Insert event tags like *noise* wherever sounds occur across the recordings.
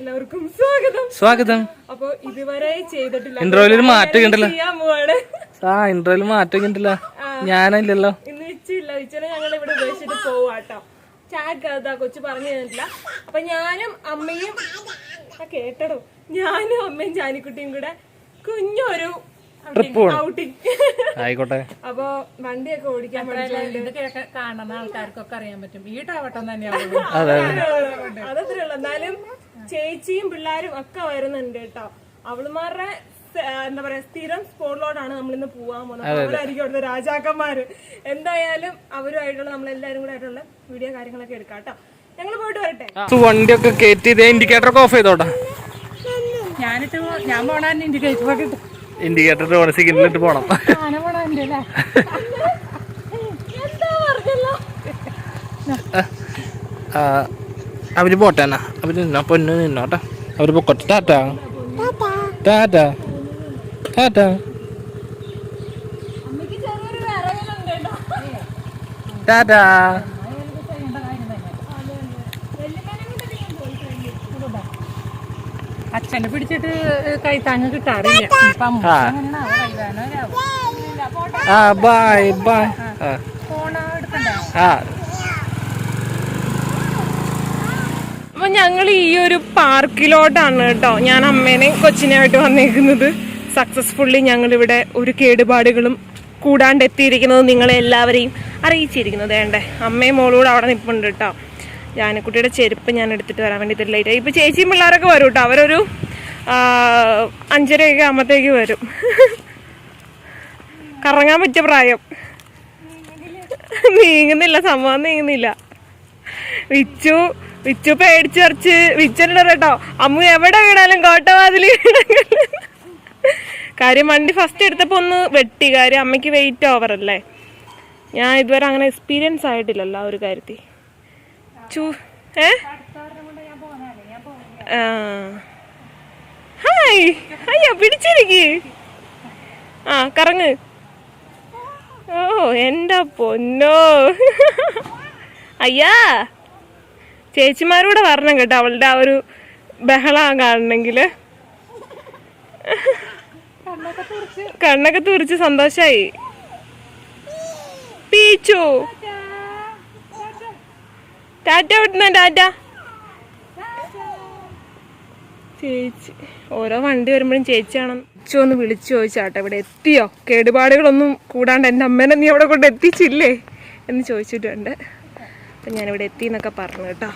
എല്ലാവർക്കും സ്വാഗതം. സ്വാഗതം. അപ്പൊ ഇതുവരെ ചെയ്തിട്ടില്ല. ഇൻട്രോയിൽ മാറ്റം ആ ഇൻട്രോയിൽ മാറ്റം ഉണ്ടല്ലോ ഞാനില്ലല്ലോ. ഇന്ന് ഇച്ചില്ല ഇച്ചിനെ ഞങ്ങൾ ഇവിടെ ഉപേക്ഷിച്ചിട്ട് പോവാട്ടോ. ചാക്ക് അതാ കൊച്ചു പറഞ്ഞു തന്നിട്ടില്ല. അപ്പൊ ഞാനും അമ്മയും കേട്ടടോ. ഞാനും അമ്മയും ജാനിക്കുട്ടിയും കൂടെ കുഞ്ഞൊരു ഔട്ടിങ് ആയിക്കോട്ടെ. അപ്പൊ വണ്ടിയൊക്കെ ഓടിക്കാൻ കാണുന്ന ആൾക്കാർക്കൊക്കെ അറിയാൻ പറ്റും. ഈ ടാവട്ടം തന്നെയാണ് അതെ അതത്രേ ഉള്ളു. എന്നാലും ചേച്ചിയും പിള്ളേരും ഒക്കെ വരുന്നുണ്ട് കേട്ടോ. അവളുമാരുടെ എന്താ പറയാ സ്ഥിരം സ്പോട്ടിലോട്ടാണ് നമ്മൾ ഇന്ന് പോവാൻ പോകുന്നത്. അവരായിരിക്കും അവിടുത്തെ രാജാക്കന്മാര്. എന്തായാലും അവരുമായിട്ടുള്ള നമ്മളെല്ലാരും കൂടെ ആയിട്ടുള്ള വീഡിയോ കാര്യങ്ങളൊക്കെ എടുക്കാം കേട്ടോ. ഞങ്ങൾ പോയിട്ട് വരട്ടെ? വണ്ടിയൊക്കെ കയറ്റി ഇതേ ഇൻഡിക്കേറ്റർ ഒക്കെ ഓഫ് ചെയ്തോട്ടെ. ഞാനിട്ട് ഞാൻ പോണ ഇൻഡിക്കേറ്റർ ഒക്കെ ഇട്ട്. ഇൻഡിക്കേറ്റർ ഓൺ സിഗ്നലിട്ട് പോണം. അവർ പോട്ടെ എന്നാ. അവർ നിന്നോ പൊന്ന് നിന്നോട്ടെ അവർ പൊക്കോട്ടെ. ടാറ്റാ. ടാറ്റാ. ടാറ്റാ. ടാറ്റാ. അച്ഛനെ പിടിച്ചിട്ട് കൈത്താങ്ങ് കിട്ടാറില്ല. ആ. അങ്ങനെയാണോ? കൈതാനോ ആ ബൈ ബൈ. ആ ഫോണ് എടുക്കണ്ടേ? ആ. അപ്പൊ ഞങ്ങൾ ഈ ഒരു പാർക്കിലോട്ടാണ് കേട്ടോ. ഞാൻ അമ്മേനെയും കൊച്ചിനെയായിട്ട് വന്നേക്കുന്നത്. സക്സസ്ഫുള്ളി ഞങ്ങൾ ഇവിടെ ഒരു കേടുപാടുകളും കൂടാണ്ട് എത്തിയിരിക്കുന്നത് നിങ്ങളെ എല്ലാവരെയും അറിയിച്ചിരിക്കുന്നത്. വേണ്ടേ അമ്മയും മോളൂടെ അവിടെ നിൽപ്പുണ്ട് കേട്ടോ. ജാനക്കുട്ടിയുടെ ചെരുപ്പ് ഞാൻ എടുത്തിട്ട് വരാൻ വേണ്ടിയിട്ട് ലേറ്റ് ഇപ്പോൾ ചേച്ചിയും പിള്ളേരൊക്കെ വരും കേട്ടോ. അവരൊരു അഞ്ചരയൊക്കെ ആകുമ്പോഴത്തേക്ക് വരും. കറങ്ങാൻ പറ്റിയ പ്രായം. നീങ്ങുന്നില്ല സംഭവം നീങ്ങുന്നില്ല. വിച്ചു വിച്ചു പേടിച്ചറിച്ച് വിച്ചനുണ്ട് കേട്ടോ. അമ്മ എവിടെ വീണാലും കോട്ടവാതിൽ കാര്യം വണ്ടി ഫസ്റ്റ് എടുത്തപ്പോൾ ഒന്ന് വെട്ടി. കാര്യം അമ്മയ്ക്ക് വെയിറ്റ് ഓവറല്ലേ ഞാൻ ഇതുവരെ അങ്ങനെ എക്സ്പീരിയൻസ് ആയിട്ടില്ലല്ലോ ആ ഒരു കാര്യത്തിൽ. ചൂ ഏ. ഹായ് അയ്യോ പിടിച്ചിരിക്ക്. ആ കറങ്ങ്. ഓ എന്റെ പൊന്നോ. അയ്യാ. ചേച്ചിമാരൂടെ വരണം കേട്ടോ അവളുടെ ആ ഒരു ബഹളം കാണണമെങ്കിൽ കണ്ണൊക്കെ തുറിച്ച് സന്തോഷായി. പീച്ചു. ടാറ്റ വിടുന്ന ടാറ്റ? ചേച്ചി ഓരോ വണ്ടി വരുമ്പോഴും ചേച്ചിയാണെന്ന് ചേച്ചി ഒന്ന് വിളിച്ചു ചോദിച്ചാട്ടെ ഇവിടെ എത്തിയോ? കേടുപാടുകളൊന്നും കൂടാണ്ട് എന്റെ അമ്മേനെ നീ അവിടെ കൊണ്ട് എത്തിച്ചില്ലേ? എന്ന് ചോദിച്ചിട്ടുണ്ട്. അപ്പം ഞാനിവിടെ എത്തി എന്നൊക്കെ പറഞ്ഞു കേട്ടോ.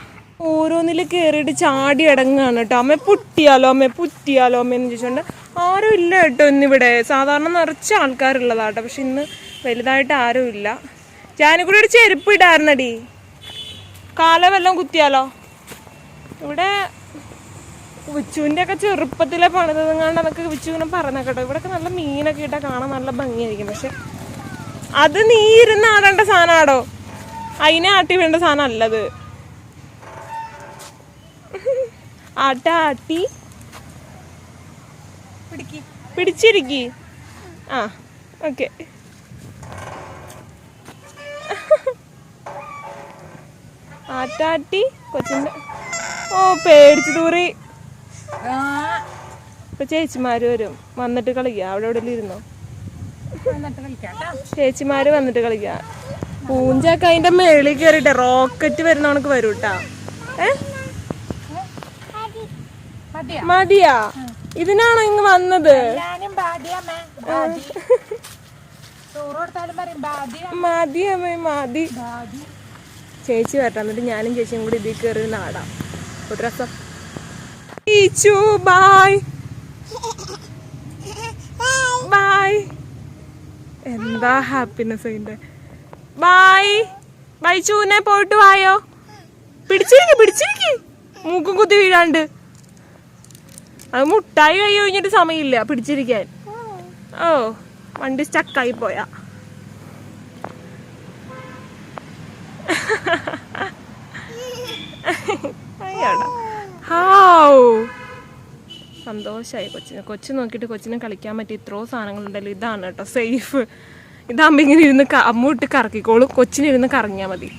ഓരോന്നിൽ കയറിയിട്ട് ചാടി അടങ്ങാണ് കേട്ടോ. അമ്മ പുട്ടിയാലോ അമ്മ പുറ്റിയാലോ അമ്മ എന്ന് ചോദിച്ചുകൊണ്ട് ആരും ഇല്ല കേട്ടോ ഇന്നിവിടെ. സാധാരണ നിറച്ച ആൾക്കാരുള്ളതാട്ടോ. പക്ഷെ ഇന്ന് വലുതായിട്ട് ആരും ഇല്ല. ജാനക്കൂടി ഒരു ചെരുപ്പ് ഇടായിരുന്നടി. കാല വല്ലതും കുത്തിയാലോ? ഇവിടെ വിച്ചുവിന്റെ ഒക്കെ ചെറുപ്പത്തിലെ പണിതെങ്ങാണ്ട് അതൊക്കെ വിച്ചുവിനെ പറഞ്ഞ കേട്ടോ. ഇവിടെയൊക്കെ നല്ല മീനൊക്കെ ഇട്ടാൽ കാണാൻ നല്ല ഭംഗിയായിരിക്കും. പക്ഷെ അത് നീ ഇരുന്ന് ആടേണ്ട സാധനമാടോ? അതിനെ ആട്ടി വേണ്ട സാധനം അല്ലത് ആട്ട ആട്ടി. പിടിച്ചിരിക്കി. ആ ഓക്കെ. ആട്ടാട്ടി കൊച്ചിന്റെ ഓ പേടിച്ചു തൂറി ഇപ്പൊ ചേച്ചിമാര് വരും. വന്നിട്ട് കളിക്ക. അവിടെ എവിടെ ഇരുന്നോ? കളിക്കാം. ചേച്ചിമാര് വന്നിട്ട് കളിക്കുക പൂഞ്ചൊക്കെ അതിന്റെ മേളിൽ കയറിട്ടെ റോക്കറ്റ് വരുന്ന കണക്ക് വരൂട്ടാ ഏ? മതിയോ? ഇതിനാണോ ഇങ്ങ് വന്നത്? ബാധ്യ *laughs* മതി അമ്മേ മതി. ബാധി ചേച്ചി വരട്ടെ. എന്നിട്ട് ഞാനും ചേച്ചിയും കൂടി ഇതിൽ കയറി നാടാം. ഒരു രസം. ബായ് ബായ് എന്താ ഹാപ്പിനെസ് അതിന്റെ ബായ് ബൈ ചൂനെ പോയിട്ട് വായോ. പിടിച്ചിരിക്ക് പിടിച്ചിരിക്ക്. മൂക്കും കുത്തി വീഴാണ്ട്. അത് മുട്ടായി കൈ കഴിഞ്ഞിട്ട് സമയമില്ല പിടിച്ചിരിക്കാൻ. ഓ വണ്ടി സ്റ്റക്കായി പോയാ. അയ്യോടാ. ഹാവ് സന്തോഷമായി കൊച്ചിന്. കൊച്ചു നോക്കിയിട്ട് കൊച്ചിന് കളിക്കാൻ പറ്റി ഇത്രയോ സാധനങ്ങളുണ്ടല്ലോ. ഇതാണ് കേട്ടോ സേഫ് ഇതാകുമ്പോൾ ഇങ്ങനെ ഇരുന്ന് അമ്മൂട്ട് അമ്മ ഇട്ട് കറക്കിക്കോളും. കൊച്ചിനിരുന്ന് കറങ്ങിയാൽ മതി.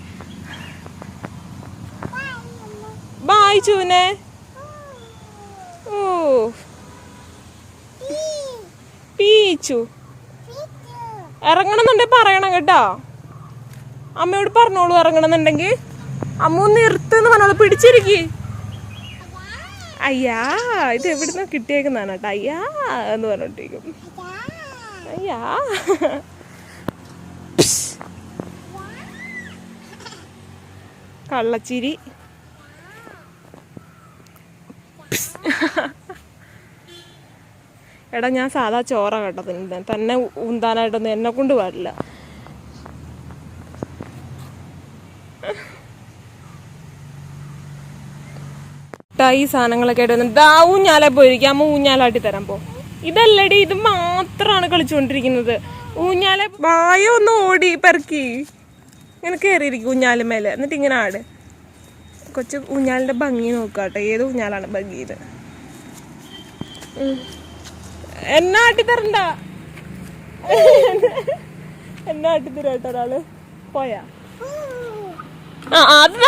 ബായ് ചൂനെ. ഓ പീച്ചു ഇറങ്ങണമെന്നുണ്ടെങ്കിൽ പറയണം കേട്ടോ. അമ്മയോട് പറഞ്ഞോളൂ ഇറങ്ങണമെന്നുണ്ടെങ്കിൽ. അമ്മ നിർത്ത് നിർത്തുന്ന് പറഞ്ഞോളൂ. പിടിച്ചിരിക്കി. അയ്യാ ഇത് എവിടുന്ന കിട്ടിയേക്കുന്നതാണ് കേട്ടോ. അയ്യാ എന്ന് പറഞ്ഞോണ്ടിരിക്കും. അയ്യാ. കള്ളച്ചിരി. എടാ ഞാൻ സാധാ ചോറ കേട്ടോ തന്നെ ഉന്താനായിട്ടൊന്നും എന്നെ കൊണ്ട് പാടില്ല. ട്ടാ, ഈ സാധനങ്ങളൊക്കെ ആയിട്ട് വന്നു ദാ ഊഞ്ഞാലെ പോയിരിക്കും അമ്മ ഊഞ്ഞാലാട്ടി തരാൻ പോ. ഇതല്ലടി ഇത് മാത്രമാണ് കളിച്ചുകൊണ്ടിരിക്കുന്നത് ഊഞ്ഞാലെ വായ ഒന്ന് ഓടി പെറുക്കി. ഇങ്ങനെ കയറിയിരിക്കും ഊഞ്ഞാലുമേലെ എന്നിട്ട് ഇങ്ങനെ ആട്. കൊച്ചു ഊഞ്ഞാലിന്റെ ഭംഗി നോക്കാട്ടെ. ഏത് ഊഞ്ഞാലാണ് ഭംഗി ഇത് എന്നാട്ടി തരണ്ട? ആട്ടിത്തരണ്ട എന്നെ ആട്ടിത്തരാട്ടോ ഒരാൾ? പോയാ. ആ അത്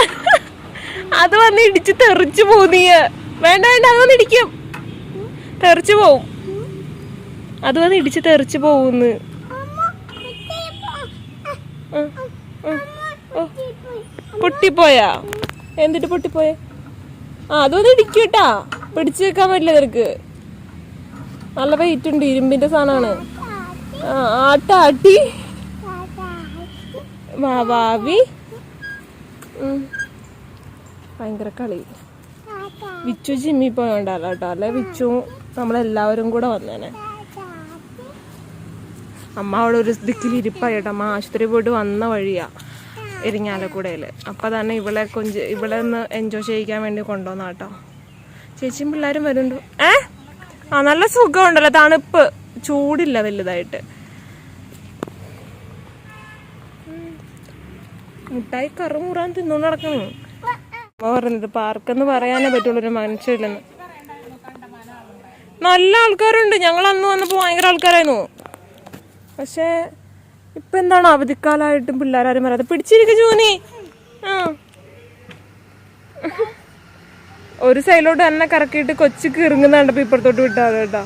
അത് വന്ന് ഇടിച്ച് തെറിച്ചു പോന്നീയ വേണ്ട വേണ്ട അത് വന്ന് ഇടിക്കും. തെറിച്ചു പോവും. അത് വന്ന് ഇടിച്ച് തെറിച്ചു പോവുന്ന്. പൊട്ടിപ്പോയാ? എന്നിട്ട് പൊട്ടിപ്പോയ? ആ അത് വന്ന് ഇടിക്കും കേട്ടാ. പിടിച്ചു വെക്കാൻ പറ്റില്ല നിനക്ക്. നല്ല വെയിറ്റ് ഉണ്ട് ഇരുമ്പിന്റെ സാധനമാണ്. ആ ആട്ടാട്ടി വാവാവി ഉം. ഭയങ്കര കളി. വിച്ചു ജിമ്മി പോയോണ്ടല്ലോ കേട്ടോ. അല്ലെ വിച്ചു? നമ്മളെല്ലാവരും കൂടെ വന്നേനെ. അമ്മ അവിടെ ഒരു ദിക്കിൽ ഇരിപ്പായി കേട്ടോ. അമ്മ ആശുപത്രി പോയിട്ട് വന്ന വഴിയാ എരിഞ്ഞാലക്കുടയിൽ അപ്പൊ തന്നെ ഇവിടെ കൊഞ്ച് ഇവളെ ഒന്ന് എൻജോയ് ചെയ്യിക്കാൻ വേണ്ടി കൊണ്ടുവന്ന കേട്ടോ. ചേച്ചിയും പിള്ളേരും വരുന്നുണ്ട്. ഏ? ആ നല്ല സുഖമുണ്ടല്ലോ. തണുപ്പ്. ചൂടില്ല വലുതായിട്ട്. മുട്ടായി കറുമുറാൻ തിന്നോണ്ട് നടക്കണു. അമ്മ പറഞ്ഞത് പാർക്കെന്ന് പറയാനേ പറ്റുള്ളൂ ഒരു മനുഷ്യരില്ലെന്ന്. നല്ല ആൾക്കാരുണ്ട്. ഞങ്ങൾ അന്ന് വന്നപ്പോ ഭയങ്കര ആൾക്കാരായിരുന്നു. പക്ഷേ ഇപ്പൊ എന്താണ് അവധിക്കാലായിട്ടും പിള്ളേരാരും വരാതെ? പിടിച്ചിരിക്കും ജൂനി. ഒരു സൈഡിലോട്ട് തന്നെ കറക്കിയിട്ട് കൊച്ചിക്ക് ഇറങ്ങുന്നുണ്ടപ്പോ ഇപ്പുറത്തോട്ട് വിട്ടാൽ കേട്ടോ.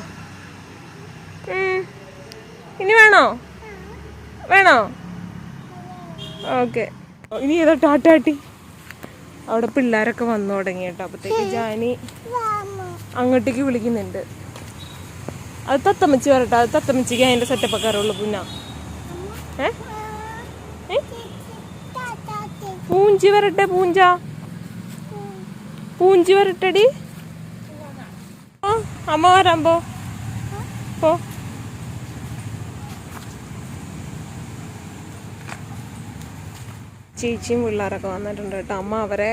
ഇനി വേണോ? വേണോ? ഓക്കെ. ഇനി ഏതാ ടാറ്റാട്ടി അവിടെ പിള്ളേരൊക്കെ വന്നു തുടങ്ങി കേട്ടോ ജാനി അങ്ങോട്ടേക്ക് വിളിക്കുന്നുണ്ട്. അത് തത്തമ്മച്ചി വരട്ടെ അത് തത്തമ്മച്ചിക്ക് അതിന്റെ സെറ്റപ്പ് ഒക്കെ അറിയുള്ളൂ പിന്നെ? പൂഞ്ചി വരട്ടെ പൂഞ്ച. പൂഞ്ചി വരട്ടെടി. അമ്മ വരാൻ പോ. പോ. ചേച്ചിയും പിള്ളേരൊക്കെ വന്നിട്ടുണ്ട് കേട്ടോ. അമ്മ അവരെ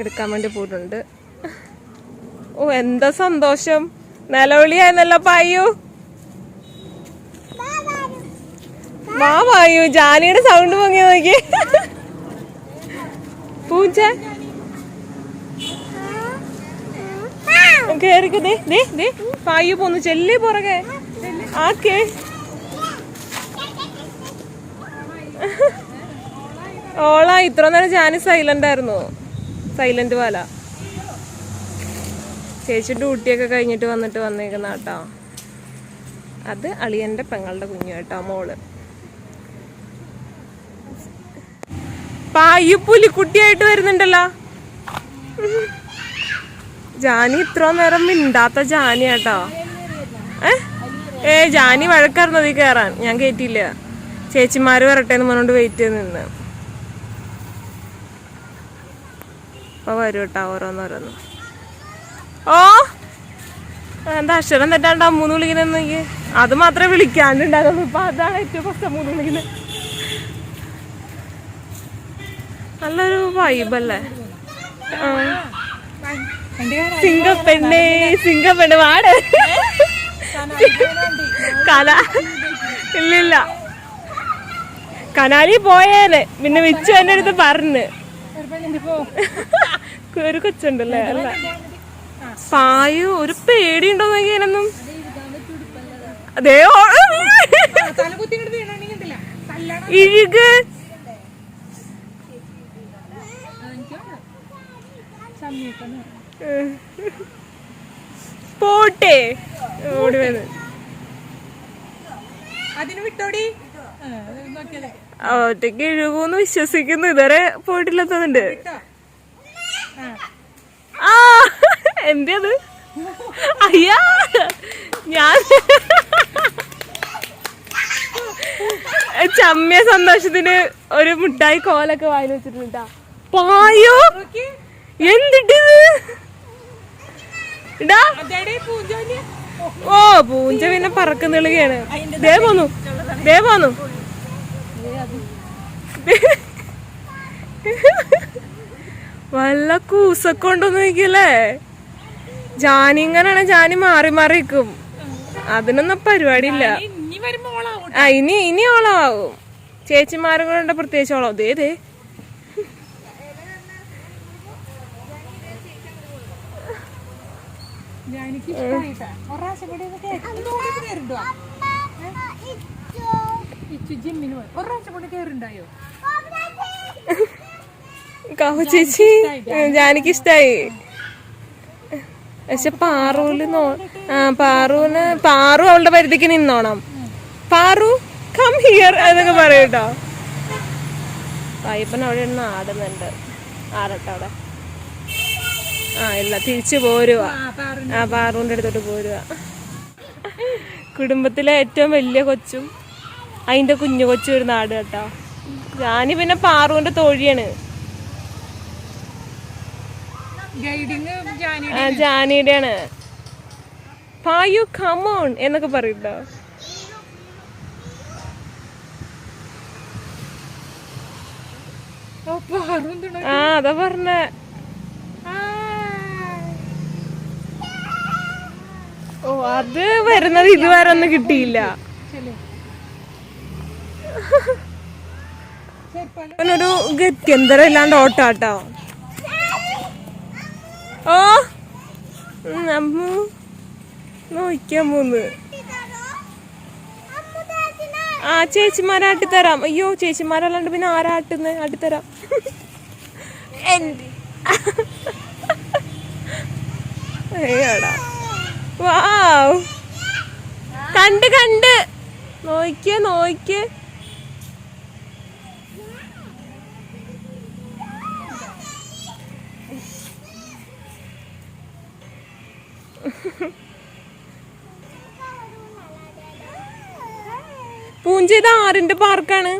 എടുക്കാൻ വേണ്ടി പോയിട്ടുണ്ട്. ഓ എന്താ സന്തോഷം. നിലവിളിയായിരുന്നല്ലോ പായു. വാ പായു ജാനിയുടെ സൗണ്ട് പൊങ്ങി നോക്കി. പൂച്ച. കേറിക്കേ ദേ ദേ ദേ. പായു പോന്നു ചെല്ലി പുറകെ. ആക്കേ ഓളാ ഇത്ര നേരം ഞാൻ സൈലന്റ് ആയിരുന്നു. സൈലന്റ് പോല ചേച്ചി ഡ്യൂട്ടിയൊക്കെ കഴിഞ്ഞിട്ട് വന്നിട്ട് വന്നേക്കുന്ന കേട്ടോ അത് അളിയന്റെ പെങ്ങളുടെ കുഞ്ഞു കേട്ടോ മോൾ. പായു പുലിക്കുട്ടിയായിട്ട് വരുന്നുണ്ടല്ലോ. ജാനി ഇത്ര നേരം മിണ്ടാത്ത ജാനി കേട്ടോ ഏ? ജാനി വഴക്കായിരുന്നു അതിൽ കയറാൻ ഞാൻ കയറ്റിയില്ല ചേച്ചിമാര് വരട്ടെ എന്ന് പറഞ്ഞോണ്ട് വെയിറ്റ് ചെയ്ത് നിന്ന്. അപ്പൊ വരും കേട്ടോ ഓരോന്നോരോന്ന്. ഓ എന്താ അക്ഷരം തെറ്റാണ്ട് അമ്മൂന്ന് വിളിക്കുന്ന അത് മാത്രമേ വിളിക്കാണ്ടുണ്ടായിരുന്നു ഇപ്പൊ അതാണ് ഏറ്റവും ഫസ്റ്റ് മൂന്ന് വിളിക്കുന്നത് നല്ലൊരു വൈബല്ലേ ആ. സിംഗപ്പെണ്ണേ സിംഗപ്പെണ്ണ് വാട്. കല. ഇല്ലില്ല. കനാലി പോയേനെ. പിന്നെ വിച്ചു എന്റെ അടുത്ത് പറഞ്ഞ്. ഒരു കൊച്ചുണ്ടല്ലേ? അല്ല. പായു ഒരു പേടിയുണ്ടോ നോക്കിയാലൊന്നും അതേ ഇഴുക്. പോട്ടെ. ഓടി വന്ന്. അതിന് വിട്ടോടി? ഒറ്റയ്ക്ക് എഴുകൂന്ന് വിശ്വസിക്കുന്നു. ഇതുവരെ പോയിട്ടില്ലാത്തതുണ്ട് കേട്ടോ ആ ആ എന്തത് അയ്യാ! ഞാൻ ചമ്മിയ സന്തോഷത്തിന് ഒരു മുട്ടായി കോലൊക്കെ വായിൽ വെച്ചിട്ടുണ്ടാ പായോ? എന്തിട്ട് ഓ പൂഞ്ച പിന്നെ പറക്കുന്നിളുകയാണ് ദേ പോന്നു. ദേ പോന്നു. വല്ല കൂസൊക്കെ ഉണ്ടോന്ന് നോക്കിയല്ലേ ജാനി ഇങ്ങനെയാണ് ജാനി മാറി മാറി നിൽക്കും അതിനൊന്നും പരിപാടിയില്ല. ആ ഇനി ഇനി ഓളാവും. ചേച്ചിമാരും കൂടെ ഉണ്ട് പ്രത്യേകിച്ച് ഓളാവും. ദേ ദേ. ചേച്ചി ജാനിക്ക് ഇഷ്ടായി. പക്ഷെ പാറുവിൽ നോ പാറുവിന് പാറു അവളുടെ പരിധിക്ക് നിന്നോണം. പാറു കം ഹിയർ എന്നൊക്കെ പറയൂട്ടോ. പയ്യപ്പൻ അവിടെ ഇരുന്ന് ആടുന്നുണ്ട്. ആടട്ടെ അവിടെ. ആ ഇല്ല തിരിച്ചു പോരുക ആ പാറു ആ പാറുവിന്റെ അടുത്തോട്ട് പോരുക കുടുംബത്തിലെ ഏറ്റവും വലിയ കൊച്ചും അതിന്റെ കുഞ്ഞു കൊച്ചും ഒരു നാട് കേട്ടോ. ഞാനി പിന്നെ പാറുവിന്റെ തോഴിയാണ്. ജാനിയുടെയാണ്. പായു കമോൺ എന്നൊക്കെ പറയുണ്ടോ ആ അതാ പറഞ്ഞ. ഓ അത് വരുന്നത് ഇതുവരെ ഒന്നും കിട്ടിയില്ല. ഒരു ഗത്യന്തരം ഇല്ലാണ്ട് ഓട്ടാട്ടോ. ഓ അമ്മു. നോക്കാൻ പോന്ന് ആ ചേച്ചിമാരാട്ടി തരാം അയ്യോ ചേച്ചിമാരല്ലാണ്ട് പിന്നെ ആരാട്ടുന്നേ ആട്ടിത്തരാം എന്റെ അയ്യോടാ. വാവ്. കണ്ട് കണ്ട്. നോക്കിയേ നോക്കിയേ. പൂഞ്ച ഇത് ആറിന്റെ പാർക്കാണ്.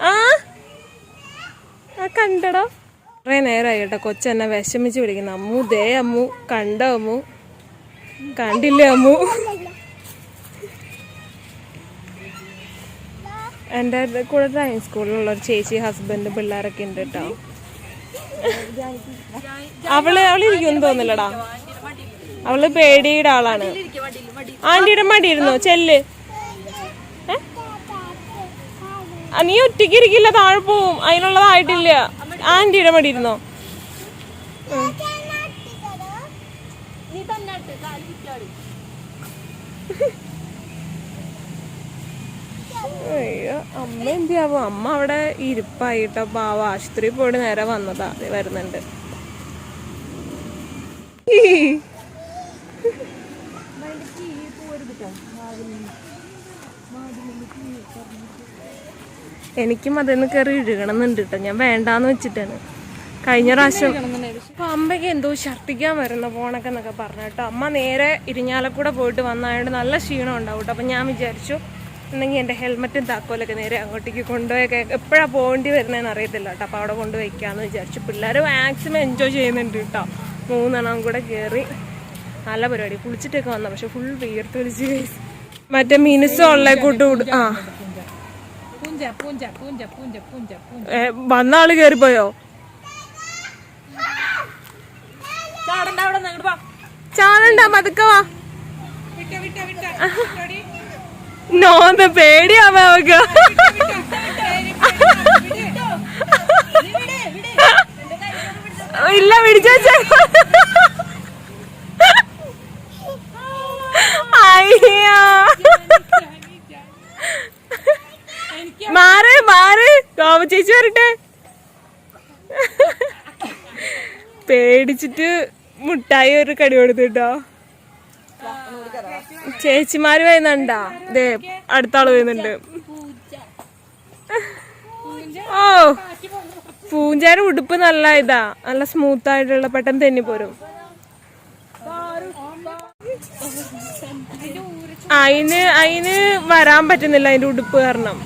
ആ? ആ കണ്ടടോ. കുറേ നേരമായി കേട്ടോ കൊച്ചെന്നെ വിഷമിച്ച് വിളിക്കുന്നു. അമ്മു ദേ അമ്മു കണ്ട അമ്മു? കണ്ടില്ലേ അമ്മു? എന്റെ കൂടെ ഡ്രൈവിംഗ് സ്കൂളിലുള്ള ഒരു ചേച്ചി ഹസ്ബൻഡ് പിള്ളേരൊക്കെ ഉണ്ട് കേട്ടോ. അവൾ അവൾ ഇരിക്കുമെന്ന് തോന്നില്ലടാ അവൾ പേടിയുടെ ആളാണ്. ആന്റിയുടെ മടിയിരുന്നോ? ചെല്ല് ഏ? ആ, നീ ഒറ്റയ്ക്ക് ഇരിക്കില്ല താഴെ പോവും. അതിനുള്ളതായിട്ടില്ല. ആന്റിയുടെ മടി ഇരുന്നോ? അയ്യോ അമ്മ എന്തിയാവോ? അമ്മ അവിടെ ഇരിപ്പായിട്ടോ? പാവ ആശുപത്രി പോയിട്ട് നേരെ വന്നതാ. അതെ വരുന്നുണ്ട്. ഈ. എനിക്കും അതൊന്ന് കയറി ഇഴുകണം എന്നുണ്ട് കേട്ടോ ഞാൻ വേണ്ടാന്ന് വെച്ചിട്ടാണ്. കഴിഞ്ഞ പ്രാവശ്യം അപ്പൊ അമ്മയ്ക്ക് എന്തോ ഛർദ്ദിക്കാൻ വരുന്ന പോണൊക്കെ എന്നൊക്കെ പറഞ്ഞു കേട്ടോ അമ്മ നേരെ ഇരിഞ്ഞാലക്കൂടെ പോയിട്ട് വന്നായോണ്ട് നല്ല ക്ഷീണം ഉണ്ടാവും കേട്ടോ അപ്പൊ ഞാൻ വിചാരിച്ചു എന്നെങ്കിൽ എന്റെ ഹെൽമെറ്റും താക്കോലൊക്കെ നേരെ അങ്ങോട്ടേക്ക് കൊണ്ടുപോയൊക്കെ എപ്പോഴാ പോകേണ്ടി വരുന്നതെന്ന് അറിയത്തില്ല കേട്ടോ അപ്പോൾ അവിടെ കൊണ്ടുപോയിക്കാന്ന് വിചാരിച്ചു. പിള്ളേർ മാക്സിമം എൻജോയ് ചെയ്യുന്നുണ്ട് കേട്ടോ മൂന്നെണ്ണം കൂടെ കയറി നല്ല പരിപാടി. കുളിച്ചിട്ടൊക്കെ വന്ന പക്ഷെ ഫുൾ വീർത്ത് വിളിച്ച് മറ്റേ മിനുസം ഉള്ള കൂട്ട് ആ പൂഞ്ച പൂഞ്ച പൂഞ്ച പൂഞ്ച പൂഞ്ച പൂഞ്ച ഏ, വന്ന ആൾ കയറിപ്പോയോ ചാടണ്ട അവിടെ നിന്ന് പേടിയാവ അവക്ക് *laughs* ഇല്ല പിടിച്ചു വെച്ചേ അയ്യോ മാറ് മാറ് ഗോപ ചേച്ചി വരട്ടെ? പേടിച്ചിട്ട് മുട്ടായി ഒരു കടി കൊടുത്തിട്ടോ ചേച്ചിമാര് വരുന്നുണ്ടാ? ദേ അടുത്ത ആൾ വരുന്നുണ്ട്. ഓ പൂഞ്ചാര ഉടുപ്പ് നല്ല ഇതാ. നല്ല സ്മൂത്ത് ആയിട്ടുള്ള പെട്ടെന്ന് തെന്നി പോരും. അയിന് അയിന് വരാൻ പറ്റുന്നില്ല അതിന്റെ ഉടുപ്പ് കാരണം?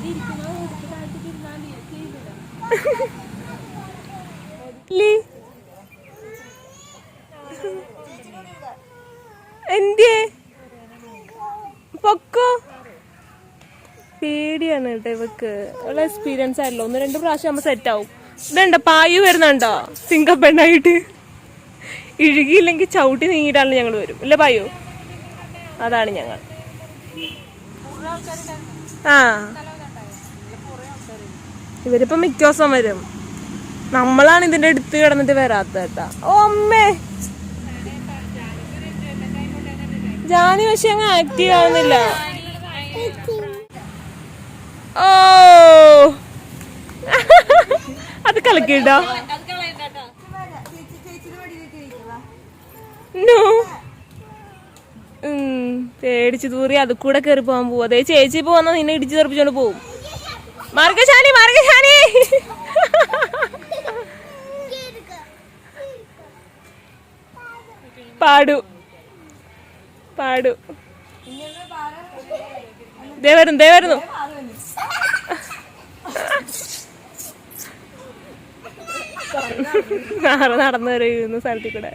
എന്തേ പൊക്കോ? പേടിയാണ് കേട്ടോ ഇവക്ക്. ഉള്ള എക്സ്പീരിയൻസ് ആയല്ലോ. ഒന്ന് രണ്ട് പ്രാവശ്യം നമ്മൾ സെറ്റ് ആവും. ഇതുണ്ടോ? പായു വരുന്നുണ്ടോ? സിംഗപ്പെണ്ണായിട്ട് ഇഴുകിയില്ലെങ്കിൽ ചവിട്ടി നീങ്ങിയിട്ടാണ് ഞങ്ങൾ വരും. ഇല്ല പായു? അതാണ് ഞങ്ങൾ. ആ. ഇവരിപ്പോ മിക്ക ദിവസം വരും. നമ്മളാണ് ഇതിന്റെ അടുത്ത് കിടന്നിട്ട് വരാത്ത കേട്ടാ ഓ അമ്മേ. ജാനി പക്ഷെ അങ്ങ് ആക്റ്റീവ് ആവുന്നില്ല. ഓ. അത് കളിക്കട്ടോ. പേടിച്ചു തൂറി അത് കൂടെ കേറി പോകാൻ പോവും. അതേ ചേച്ചി പോവാന്നാ നിന്നെ ഇടിച്ചു തെറിപ്പിച്ചോണ്ട് പോവും. മാർഗശാനി മാർഗശാലി. പാടു. പാടു. ദേ വരുന്നു ദേ നടന്നു വരുന്ന സ്ഥലത്തിൽ കൂടെ.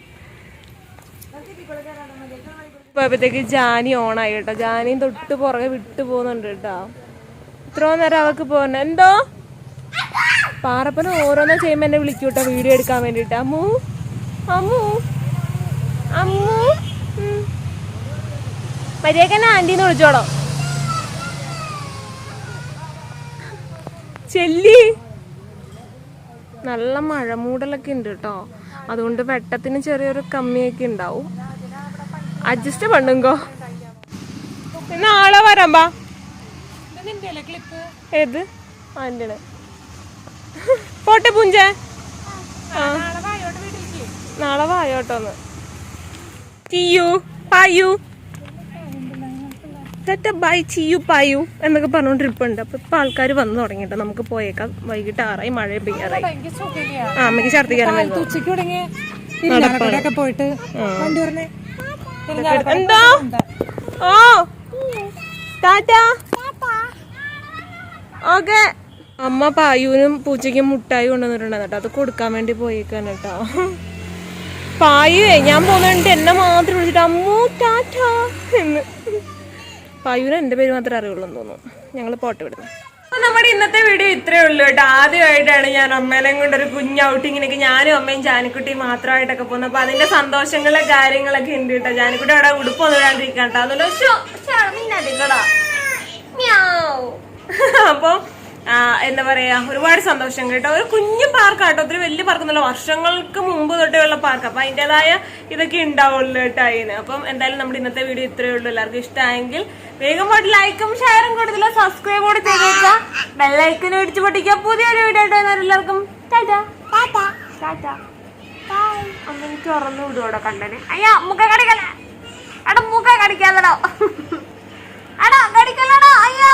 ഇപ്പോഴത്തേക്ക് ജാനി ഓണായി കേട്ടോ. ജാനിയും തൊട്ട് പുറകെ വിട്ടു പോകുന്നുണ്ട് കേട്ടോ. ഇത്രയും നേരം അവക്ക് പോകുന്നു എന്തോ? പാറപ്പന ഓരോന്നും ചെയ്യുമ്പോ എന്നെ വിളിക്കൂട്ടോ കേട്ടോ വീഡിയോ എടുക്കാൻ വേണ്ടിട്ട് അമ്മു അമ്മു അമ്മു. മര്യാദക്കന്നെ ആന്റിന്ന് വിളിച്ചോളോ. ചെല്ലി. നല്ല മഴ മൂടലൊക്കെ ഉണ്ട് കേട്ടോ. അതുകൊണ്ട് വെട്ടത്തിന് ചെറിയൊരു കമ്മിയൊക്കെ ഉണ്ടാവും. അഡ്ജസ്റ്റ് പണ്ടുങ്കോ നാളെ വരാമ്പാ ക്ലിപ്പ് ഏത്? ആന്റണ് പോട്ടെ പൂഞ്ച. നാളെ വായോട്ടോന്ന്. ചിയു പായു. ടാറ്റ ബൈ ചിയു പായു എന്നൊക്കെ പറഞ്ഞോണ്ടിരിപ്പുണ്ട് അപ്പൊ ഇപ്പൊ ആൾക്കാർ വന്നു തുടങ്ങിട്ട് നമുക്ക് പോയേക്കാം. വൈകിട്ട് ആറായി മഴ പെയ്യാറായി. ആ അമ്മയ്ക്ക് ഒക്കെ പോയിട്ട് പറഞ്ഞേ എന്തോ? ഓ. ടാറ്റ. ഓക്കെ അമ്മ പായുവിനും പൂച്ചയ്ക്കും മുട്ടായി കൊണ്ടുവന്നിട്ടുണ്ടായിരുന്നു കേട്ടോ. അത് കൊടുക്കാൻ വേണ്ടി പോയേക്കാണ് കേട്ടോ. പായുവേ ഞാൻ പോകുന്നുണ്ട് എന്നെ മാത്രം വിളിച്ചിട്ട് അമ്മു ടാറ്റ എന്ന്. പായുവിനെ എന്റെ പേര് മാത്രമേ അറിയുള്ളൂ എന്ന് തോന്നുന്നു. ഞങ്ങൾ പോട്ടെ വിടുന്നു നമ്മുടെ ഇന്നത്തെ വീഡിയോ ഇത്രേ ഉള്ളൂ കേട്ടോ. ആദ്യമായിട്ടാണ് ഞാൻ അമ്മേനെയും കൊണ്ട് ഒരു കുഞ്ഞ് ഔട്ടിങ്ങിനൊക്കെ ഞാനും അമ്മയും ജാനിക്കുട്ടിയും മാത്രമായിട്ടൊക്കെ പോകുന്നത്. അപ്പൊ അതിന്റെ സന്തോഷങ്ങളെ കാര്യങ്ങളൊക്കെ ഉണ്ട് കേട്ടോ. ജാനിക്കുട്ടി അവിടെ ഉടുപ്പൊന്നും കേട്ടോ. അതുകൊണ്ട് ശോ, ശ്ശെ, മിണ്ടാതിരിക്കടാ. മ്യാവ്. അപ്പൊ എന്താ പറയാ ഒരുപാട് സന്തോഷം കേട്ടോ. ഒരു കുഞ്ഞു പാർക്ക് കേട്ടോ ഒത്തിരി വലിയ പാർക്കൊന്നുമല്ല. വർഷങ്ങൾക്ക് മുമ്പ് തൊട്ടേ ഉള്ള പാർക്ക്. അപ്പൊ അതിന്റെതായ ഇതൊക്കെ ഉണ്ടാവുള്ളൂ കേട്ടോ അതിന്. അപ്പം എന്തായാലും നമ്മുടെ ഇന്നത്തെ വീഡിയോ ഇത്രയേ ഉള്ളൂ. എല്ലാവർക്കും ഇഷ്ടമായെങ്കിൽ വേഗം പോയിട്ട് ലൈക്കും ഷെയറും കൊടുത്തില്ല സബ്സ്ക്രൈബ് കൂടി ചെയ്തേക്കുക. ബെല്ലൈക്കനും ഇടിച്ചു പൊട്ടിക്കുക. പുതിയൊരു വീഡിയോ ആയിട്ട് എല്ലാവർക്കും ടാറ്റാ. ടാറ്റാ. അമ്മ എനിക്ക് തുറന്നു വിടുവോടോ കണ്ടനെ അയ്യാ മുഖ കടിക്കല അവിടെ മുഖ കടിക്കാതടോ *laughs* അടാ കടിക്കല്ലടാ അയ്യോ!